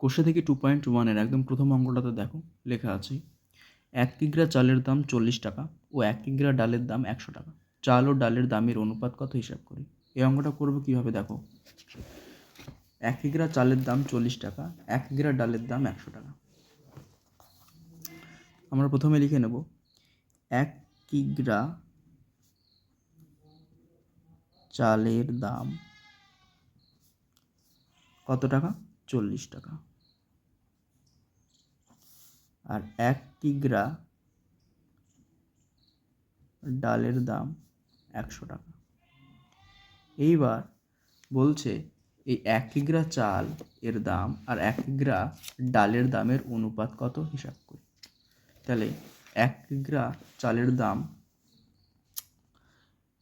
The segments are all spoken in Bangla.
কোষে থেকে টু পয়েন্ট ওয়ানের একদম প্রথম অঙ্কটাতে দেখো, লেখা আছে, এক কিগ্রা চালের দাম চল্লিশ টাকা ও এক কিগ্রা ডালের দাম একশো টাকা। চাল ও ডালের দামের অনুপাত কত হিসাব করি? এই অঙ্কটা করব কীভাবে দেখো? এক কিগ্রা চালের দাম চল্লিশ টাকা, এক কিগ্রা ডালের দাম একশো টাকা। আমরা প্রথমে লিখে নেব, এক কিগ্রা চালের দাম কত টাকা? চল্লিশ টাকা। আর এক কিগ্রা ডালের দাম একশো টাকা। এইবার বলছে, এই এক কিগ্রা চাল এর দাম আর এক কিগ্রা ডালের দামের অনুপাত কত হিসাব করি। তাহলে এক কিগ্রা চালের দাম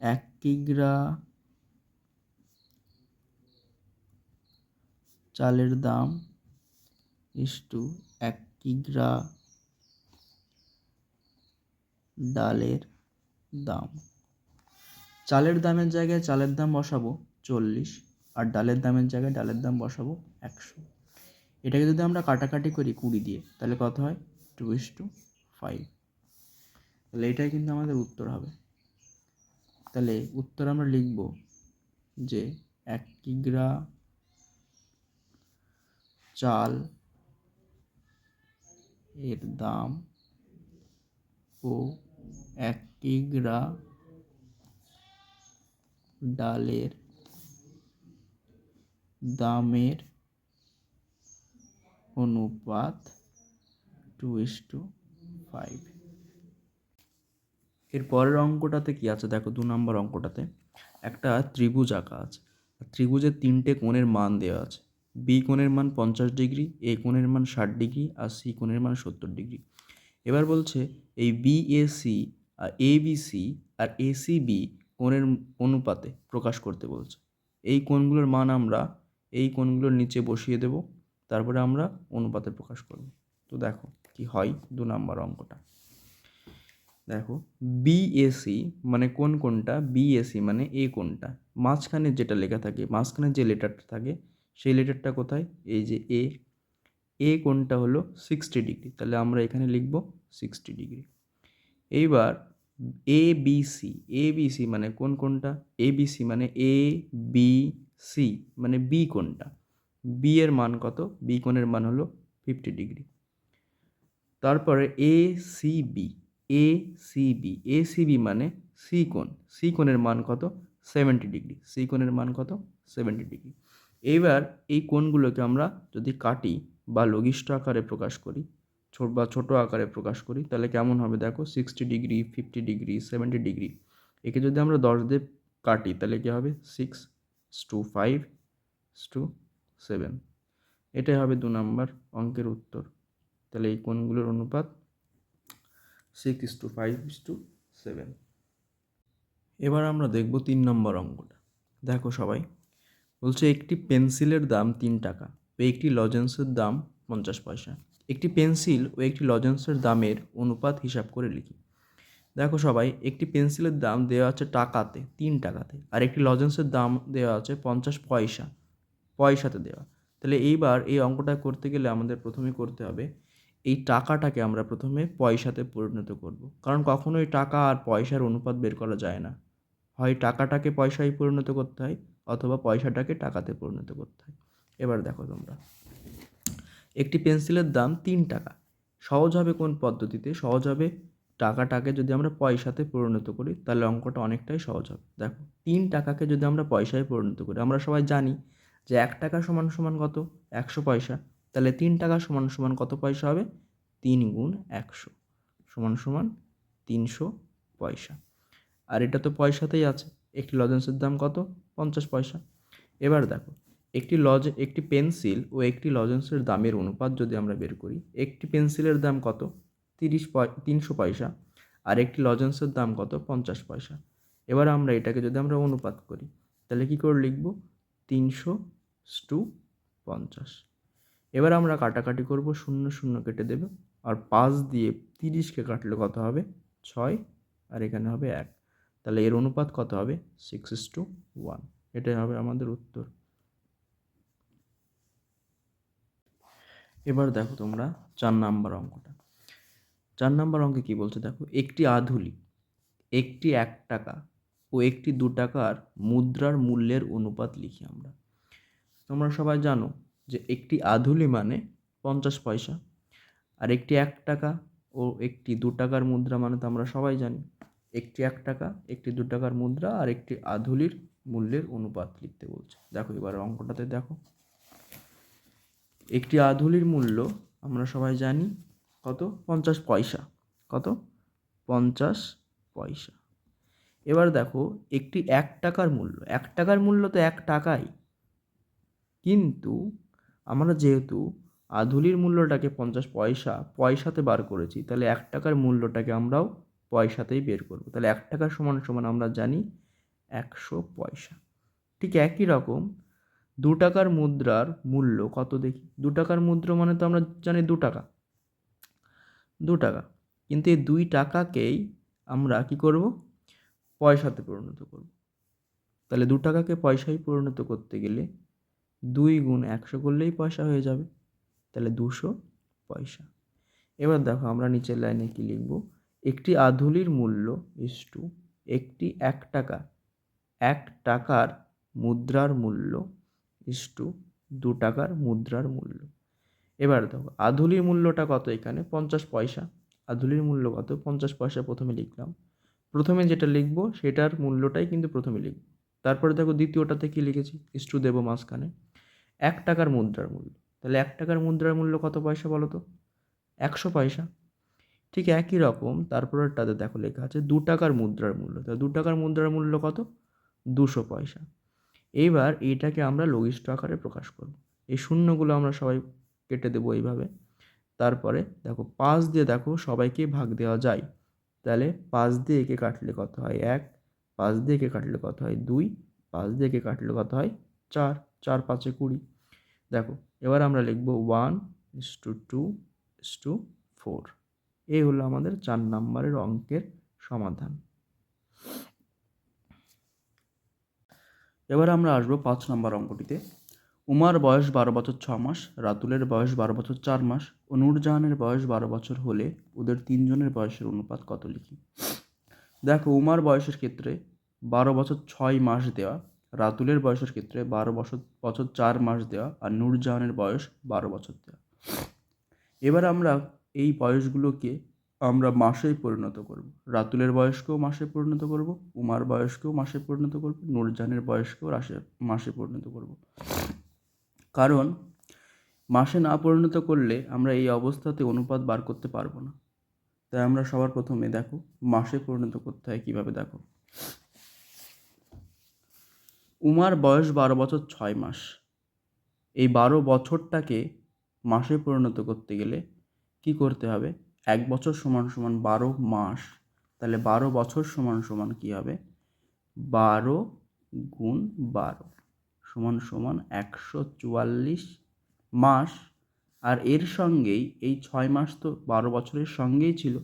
এক কিগ্রা চালের দাম ইস টু এক কিগ্রা ডালের দাম। চালের দামের জায়গায় চালের দাম বসাবো চল্লিশ, আর ডালের দামের জায়গায় ডালের দাম বসাবো একশো। এটাকে যদি আমরা কাটাকাটি করি কুড়ি দিয়ে, তাহলে কত হয়? টু ইস টু ফাইভ তাহলে এটাই কিন্তু আমাদের উত্তর হবে। তাহলে উত্তর আমরা লিখব যে এক কিগ্রা চাল এর দাম ও এক কিগ্রা ডালের দামের অনুপাত টু ইস টু ফাইভ এর পরের অঙ্কটাতে কি আছে? দেখো, দু নম্বর অঙ্কটাতে একটা ত্রিভুজ আঁকা আছে। ত্রিভুজের তিনটে কোণের মান দেওয়া আছে। বি কোণের মান পঞ্চাশ ডিগ্রি এ কোণের মান ষাট ডিগ্রি আর সি কোণের মান সত্তর ডিগ্রি। এবার বলছে এই বিএসি আর এবিসি আর এসিবি কোণের অনুপাতে প্রকাশ করতে বলছে। এই কোণগুলোর মান আমরা এই কোণগুলোর নিচে বসিয়ে দেব, তারপরে আমরা অনুপাতে প্রকাশ করব। তো দেখো কি হয় দু নম্বর অঙ্কটা। দেখো বিএসি মানে কোন কোনটা বিএসি মানে এ কোনটা মাঝখানে যেটা লেখা থাকে, মাঝখানে যে লেটারটা থাকে সেই লেটারটা কোথায়? এই যে এ এ কোনটা হলো সিক্সটি ডিগ্রি তাহলে আমরা এখানে লিখব সিক্সটি ডিগ্রি এইবার A B C A B C মানে কোন কোনটা এ বি সি মানে এ বি সি মানে বি কোনটা বি এর মান কত? বি কোণের মান হলো ফিফটি ডিগ্রি তারপরে A C B A C B A C B মানে সি কোণ। সি কোণের মান কত? সেভেন্টি ডিগ্রি সি কোণের মান কত? সেভেন্টি ডিগ্রি এইবার এই কোণগুলোকে আমরা যদি কাটি বা লঘিষ্ঠ আকারে প্রকাশ করি, ছোট বা ছোটো আকারে প্রকাশ করি, তাহলে কেমন হবে দেখো? Sixty degree fifty degree seventy degree একে যদি আমরা দশ দিয়ে কাটি, তাহলে কী হবে? Six to five to seven এটাই হবে দু নম্বর অঙ্কের উত্তর। তাহলে এই কোণগুলোর অনুপাত six to five to seven এবার আমরা দেখব তিন নম্বর অঙ্কটা। দেখো সবাই বলছে একটি পেন্সিলের দাম তিন টাকা ও একটি লজেন্সের দাম পঞ্চাশ পয়সা। একটি পেন্সিল ও একটি লজেন্সের দামের অনুপাত হিসাব করে লিখি। দেখো সবাই, একটি পেন্সিলের দাম দেওয়া আছে টাকাতে, তিন টাকাতে। আর একটি লজেন্সের দাম দেওয়া আছে পঞ্চাশ পয়সা, পয়সাতে দেওয়া। তাহলে এইবার এই অঙ্কটা করতে গেলে আমাদের প্রথমে করতে হবে, এই টাকাটাকে আমরা প্রথমে পয়সাতে পরিণত করব। কারণ কখনোই টাকা আর পয়সার অনুপাত বের করা যায় না। হয় টাকাটাকে পয়সায় পরিণত করতে হয় অথবা পয়সাটাকে টাকাতে পরিণত করতে হয়। এবার দেখো তোমরা। একটি পেন্সিলের দাম তিন টাকা। সহজ হবে কোন পদ্ধতিতে? সহজ হবে টাকাটাকে যদি আমরা পয়সাতে পরিণত করি, তাহলে অঙ্কটা অনেকটাই সহজ হবে। দেখো, তিন টাকাকে যদি আমরা পয়সায় পরিণত করি, আমরা সবাই জানি যে এক টাকা সমান সমান কত? একশো পয়সা। তাহলে তিন টাকা সমান সমান কত পয়সা হবে? তিন গুণ একশো। সমান সমান তিনশো পয়সা। আর এটা তো পয়সাতেই আছে। একটি লজেন্সের দাম কত? পঞ্চাশ পয়সা। এবার দেখো, একটি লজ, একটি পেন্সিল ও একটি লজেন্সের দামের অনুপাত যদি আমরা বের করি, একটি পেন্সিলের দাম কত? তিরিশ তিনশো পয়সা আর একটি লজেন্সের দাম কত? পঞ্চাশ পয়সা। এবার আমরা এটাকে যদি আমরা অনুপাত করি, তাহলে কী করে লিখব? তিনশো টু পঞ্চাশ। এবার আমরা কাটাকাটি করব, শূন্য শূন্য কেটে দেবে, আর পাঁচ দিয়ে তিরিশকে কাটলে কত হবে? ছয়, আর এখানে হবে এক। তাহলে এর অনুপাত কত হবে? সিক্স ইস টু ওয়ান এটাই হবে আমাদের উত্তর। এবার দেখো তোমরা চার নাম্বার অঙ্কটা। চার নাম্বার অঙ্কে কী বলছে দেখো? একটি আধুলি একটি এক টাকা ও একটি দু টাকার মুদ্রার মূল্যের অনুপাত লিখি আমরা। তোমরা সবাই জানো যে একটি আধুলি মানে পঞ্চাশ পয়সা, আর একটি এক টাকা ও একটি দু টাকার মুদ্রা মানে তো আমরা সবাই জানি। একটি এক টাকা, একটি দু টাকার মুদ্রা আর একটি আধুলির মূল্যের অনুপাত লিখতে বলছে। দেখো, এবার অঙ্কটাতে দেখো। একটি আধুলির মূল্য, আমরা সবাই জানি, কত? পঞ্চাশ পয়সা। কত? পঞ্চাশ পয়সা। এবার দেখো, একটি এক টাকার মূল্য। এক টাকার মূল্য তো এক টাকাই। কিন্তু আমরা যেহেতু আধুলির মূল্যটাকে পঞ্চাশ পয়সা, পয়সাতে বার করেছি, তাহলে এক টাকার মূল্যটাকে আমরাও পয়সাতেই বের করব। তাহলে এক টাকার সমান সমান আমরা জানি একশো পয়সা। ঠিক একই রকম দু টাকার মুদ্রার মূল্য কত দেখি? দু টাকার মুদ্রা মানে তো আমরা জানি দু টাকা। দু টাকা। কিন্তু এই দুই টাকাকেই আমরা কি করব? পয়সাতে পরিণত করব। তাহলে দু টাকাকে পয়সায় পরিণত করতে গেলে দুই গুণ একশো করলেই পয়সা হয়ে যাবে। তাহলে দুশো পয়সা। এবার দেখো আমরা নিচের লাইনে কি লিখব? একটি আধুলির মূল্য ইস টু একটি এক টাকা। এক টাকার মুদ্রার মূল্য ইস টু দু টাকার মুদ্রার মূল্য। এবার দেখো, আধুলির মূল্যটা কত এখানে? পঞ্চাশ পয়সা। আধুলির মূল্য কত? পঞ্চাশ পয়সা প্রথমে লিখলাম। প্রথমে যেটা লিখব, সেটার মূল্যটাই কিন্তু প্রথমে লিখব। তারপরে দেখো, দ্বিতীয়টাতে কি লিখেছি? ইস টু দেবো মাঝখানে। এক টাকার মুদ্রার মূল্য। তাহলে এক টাকার মুদ্রার মূল্য কত পয়সা বলো তো? একশো পয়সা। ঠিক একই রকম তারপরেরটাতে দেখো লেখা আছে দু টাকার মুদ্রার মূল্য। তাহলে দু টাকার মুদ্রার মূল্য কত? দুশো পয়সা। এইবার এইটাকে আমরা লঘিষ্ঠ আকারে প্রকাশ করব। এই শূন্যগুলো আমরা সবাই কেটে দেবো এইভাবে। তারপরে দেখো পাঁচ দিয়ে দেখো সবাইকে ভাগ দেওয়া যায়। তাহলে পাঁচ দিয়ে একে কাটলে কত হয়? এক। পাঁচ দিয়ে একে কাটলে কত হয়? দুই। পাঁচ দিয়ে একে কাটলে কত হয়? চার। চার পাঁচে কুড়ি। দেখো এবার আমরা লিখব one is to two is to four. এই হলো আমাদের চার নম্বরের অঙ্কের সমাধান। এবার আমরা আসব পাঁচ নম্বর অঙ্কটিতে। উমার বয়স বারো বছর ছ মাস, রাতুলের বয়স বারো বছর চার মাস ও নূরজাহানের বয়স বারো বছর হলে ওদের তিনজনের বয়সের অনুপাত কত লিখি? দেখো, উমার বয়সের ক্ষেত্রে বারো বছর ছয় মাস দেওয়া, রাতুলের বয়সের ক্ষেত্রে বারো বছর বছর চার মাস দেওয়া, আর নূরজাহানের বয়স বারো বছর দেওয়া। এবার আমরা এই বয়সগুলোকে আমরা মাসে পরিণত করব। রাতুলের বয়সকেও মাসে পরিণত করব, উমার বয়সকেও মাসে পরিণত করব নূরজাহানের বয়সকেও রাশে মাসে পরিণত করব। কারণ মাসে না পরিণত করলে আমরা এই অবস্থাতে অনুপাত বার করতে পারব না। তাই আমরা সবার প্রথমে দেখো, মাসে পরিণত করতে হয় কীভাবে দেখো। উমার বয়স বারো বছর ছয় মাস। এই বারো বছরটাকে মাসে পরিণত করতে গেলে কি করতে হবে? এক বছর সমান সমান বারো মাস, তাহলে বারো বছর সমান সমান কী হবে? বারো গুণ বারো সমান সমান একশো চুয়াল্লিশ মাস। আর এর সঙ্গেই, এই ছয় মাস তো বারো বছরের সঙ্গেই ছিল,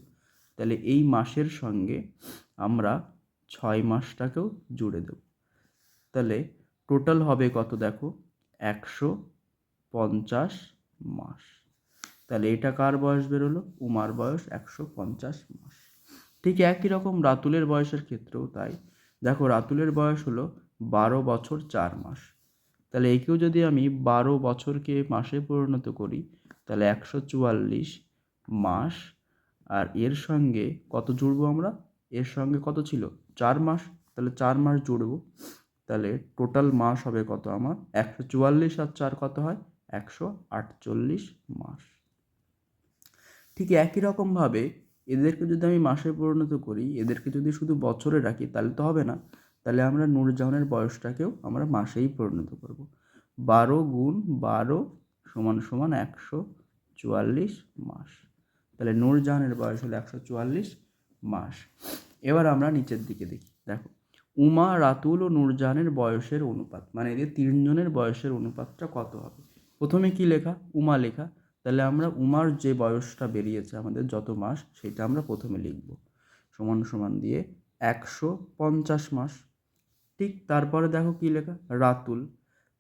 তাহলে এই মাসের সঙ্গে আমরা ছয় মাসটাকেও জুড়ে দেব। তাহলে টোটাল হবে কত দেখো? একশো পঞ্চাশ মাস। তাহলে এটা কার বয়স বেরোলো? উমার বয়স একশো পঞ্চাশ মাস। ঠিক একই রকম রাতুলের বয়সের ক্ষেত্রেও তাই। দেখো, রাতুলের বয়স হলো বারো বছর চার মাস। তাহলে একেও যদি আমি বারো বছরকে মাসে পরিণত করি, তাহলে একশো চুয়াল্লিশ মাস। আর এর সঙ্গে কত জুড়বো আমরা? এর সঙ্গে কত ছিল? চার মাস। তাহলে চার মাস জুড়বো। তাহলে টোটাল মাস হবে কত আমার? একশো চুয়াল্লিশ আর চার কত হয়? একশো আটচল্লিশ মাস। ঠিক একই রকমভাবে এদেরকে যদি আমি মাসে পরিণত করি, এদেরকে যদি শুধু বছরে রাখি, তাহলে তো হবে না। তাহলে আমরা নূরজাহানের বয়সটাকেও আমরা মাসেই পরিণত করব। বারো গুণ বারো সমান সমান একশো চুয়াল্লিশ মাস। তাহলে নূরজাহানের বয়স হলো একশো চুয়াল্লিশ মাস। এবার আমরা নিচের দিকে দেখি। দেখো, উমা, রাতুল ও নূরজাহানের বয়সের অনুপাত মানে এদের তিনজনের বয়সের অনুপাতটা কত হবে? প্রথমে কি লেখা? উমা লেখা তাহলে আমরা উমার যে বয়সটা বেরিয়েছে আমাদের যত মাস, সেটা আমরা প্রথমে লিখব। সমান সমান দিয়ে একশো পঞ্চাশ মাস। ঠিক তারপরে দেখো কী লেখা? রাতুল।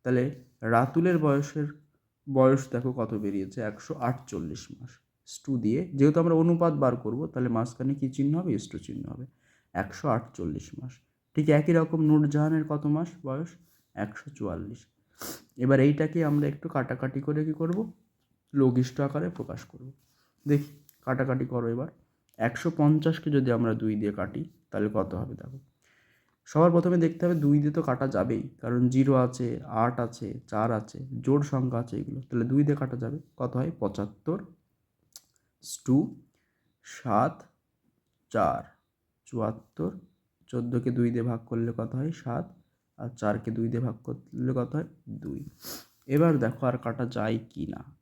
তাহলে রাতুলের বয়সের, বয়স দেখো কত বেরিয়েছে? একশো আটচল্লিশ মাস। স্টু দিয়ে, যেহেতু আমরা অনুপাত বার করব, তাহলে মাঝখানে কী চিহ্ন হবে? স্টু চিহ্ন হবে। একশো আটচল্লিশ মাস। ঠিক একই রকম নূরজাহানের কত মাস বয়স? একশো চুয়াল্লিশ। এবার এইটাকে আমরা একটু কাটাকাটি করে কী করব? লঘিষ্ঠ আকারে প্রকাশ করব। দেখি, কাটাকাটি করো এবার। একশো পঞ্চাশকে যদি আমরা দুই দিয়ে কাটি, তাহলে কত হবে দেখো? সবার প্রথমে দেখতে হবে দুই দিয়ে তো কাটা যাবেই, কারণ জিরো আছে, আট আছে, চার আছে, জোড় সংখ্যা আছে এগুলো। তাহলে দুই দিয়ে কাটা যাবে, কত হয়? পঁচাত্তর টু সাত চার। চুয়াত্তর, চোদ্দোকে দুই দিয়ে ভাগ করলে কত হয়? সাত। আর চারকে দুই দিয়ে ভাগ করলে কত হয়? দুই। এবার দেখো আর কাটা যায় কি না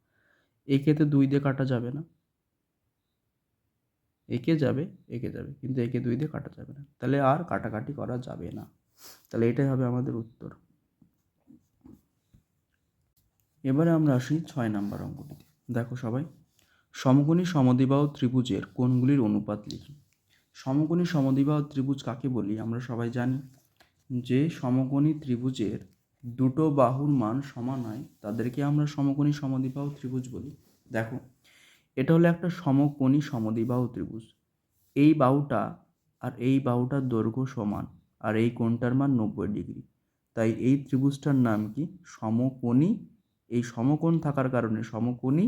একে তো দুই দিয়ে কাটা যাবে না। একে যাবে একে যাবে, কিন্তু একে দুই দিয়ে কাটা যাবে না। তাহলে আর কাটাকাটি করা যাবে না। তাহলে এটাই হবে আমাদের উত্তর। এবারে আমরা আসি ছয় নাম্বার অঙ্কটিতে। দেখো সবাই, সমকোণী সমদ্বিবাহু ত্রিভুজের কোণগুলির অনুপাত লিখি। সমকোণী সমদ্বিবাহু ত্রিভুজ কাকে বলি? আমরা সবাই জানি যে সমকোণী ত্রিভুজের দুটো বাহুর মান সমান হয়, তাদেরকে আমরা সমকোণী সমদ্বিবাহু ত্রিভুজ বলি। দেখো, এটা হলো একটা সমকোণী সমদ্বিবাহু ত্রিভুজ। এই বাহুটা আর এই বাহুটার দৈর্ঘ্য সমান, আর এই কোণটার মান নব্বই ডিগ্রি। তাই এই ত্রিভুজটার নাম কি? সমকোণী। এই সমকোণ থাকার কারণে সমকোণী,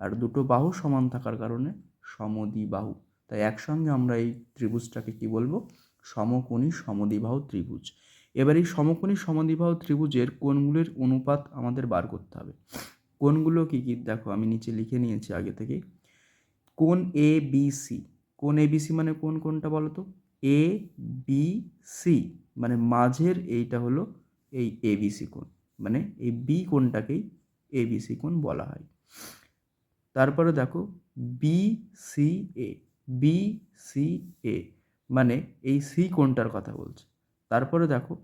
আর দুটো বাহু সমান থাকার কারণে সমদ্বিবাহু। তাই একসঙ্গে আমরা এই ত্রিভুজটাকে কি বলব? সমকোণী সমদ্বিবাহু ত্রিভুজ। এবার এই সমকোণী সমদ্বিবাহু ত্রিভুজের কোণগুলির অনুপাত আমাদের বার করতে হবে। কোণগুলো কী কী? দেখো, আমি নিচে লিখে নিয়েছি আগে থেকে কোণ এ বি সি কোণ এ বি সি মানে কোন কোনটা বলো তো? এ বি সি মানে মাঝের এইটা হলো এই এ বি সি কোণ। মানে এই বি কোণটাকেই এ বি সি কোণ বলা হয়। তারপরে দেখো B C A B C A মানে এই সি কোণটার কথা বলছে। তারপরে দেখো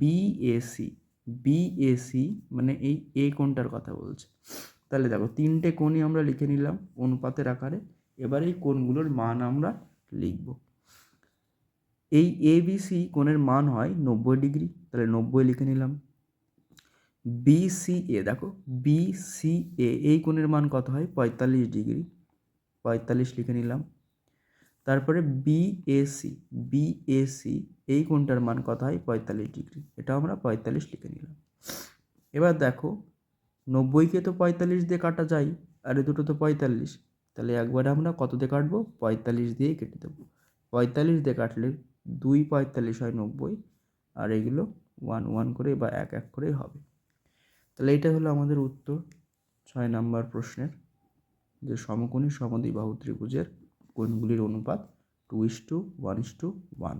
বিএসি বিএসি মানে এই এ কোণটার কথা বলছে? তাহলে দেখো তিনটে কোণই আমরা লিখে নিলাম অনুপাতের আকারে, এবার এই কোণগুলোর মান আমরা লিখব। এই এ কোণের মান হয় নব্বই ডিগ্রি, তাহলে নব্বই লিখে নিলাম। বিসিএ দেখো বিসিএ এই কোণের মান কত হয়? পঁয়তাল্লিশ ডিগ্রি, পঁয়তাল্লিশ লিখে নিলাম। তারপরে বিএসি বিএসি এই কোণটার মান কত হয়? পঁয়তাল্লিশ ডিগ্রি। এটা আমরা পঁয়তাল্লিশ লিখে নিলাম। এবার দেখো নব্বইকে তো পঁয়তাল্লিশ দিয়ে কাটা যায়, আর এ দুটো তো পঁয়তাল্লিশ। তাহলে একবারে আমরা কত দিয়ে কাটবো? পঁয়তাল্লিশ দিয়ে কেটে দেবো। পঁয়তাল্লিশ দিয়ে কাটলে দুই পঁয়তাল্লিশ হয় নব্বই, আর এগুলো ওয়ান ওয়ান করে বা এক এক করেই হবে। তাহলে এটা হলো আমাদের উত্তর, ছয় নাম্বার প্রশ্নের। যে সমকোণী সমদ্বিবাহু ত্রিভুজের কোণগুলির অনুপাত? Two is to one is to one